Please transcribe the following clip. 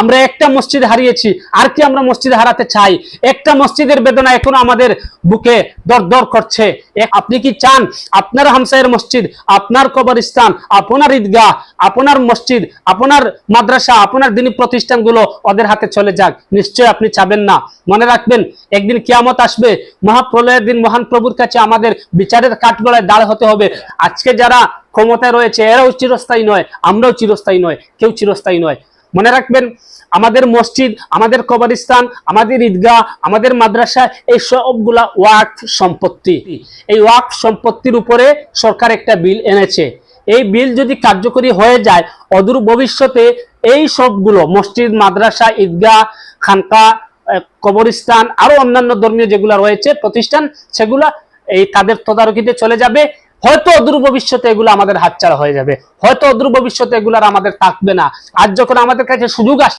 আমরা একটা মসজিদ হারিয়েছি, আর কি আমরা মসজিদ হারাতে চাই? একটা মসজিদের বেদনা এখনও আমাদের বুকে দর দর করছে। আপনি কি চান? আপনার হামসায়ের মসজিদ, আপনার কবরস্থান, আপনার ঈদগাহ, আপনার মসজিদ, আপনার মাদ্রাসা, আপনার দিনী প্রতিষ্ঠানগুলো ওদের হাতে চলে যাক। নিশ্চয় আপনি চাবেন না। মনে রাখবেন, একদিন কিয়ামত আসবে, মহাপ্রলয়ের দিন মহান প্রভুর কাছে আমাদের বিচারের কাঠগড়ায় দাঁড় হতে হবে। আজকে যারা ক্ষমতায় রয়েছে, এরাও চিরস্থায়ী নয়, আমরাও চিরস্থায়ী নয়, কেউ চিরস্থায়ী নয়। মনে রাখবেন, আমাদের মসজিদ, আমাদের কবরস্থান, আমাদের ঈদগাহ, আমাদের মাদ্রাসা, এই সবগুলা ওয়াক সম্পত্তি। এই ওয়াক সম্পত্তির উপরে সরকার একটা বিল এনেছে। এই বিল যদি কার্যকরী হয়ে যায়, অদূর ভবিষ্যতে এই সবগুলো, মসজিদ, মাদ্রাসা, ঈদগাহ, খানকা কবরস্থান, আরও অন্যান্য ধর্মীয় যেগুলো রয়েছে, প্রতিষ্ঠান, সেগুলা এই তাদের তদারকিতে চলে যাবে। হয়তো অদূর ভবিষ্যতে এগুলো আমাদের হাতছাড়া হয়ে যাবে। হয়তো অদূর ভবিষ্যতে এগুলো আর আমাদের থাকবে না। আর যখন আমাদের কাছে সুযোগ আসছে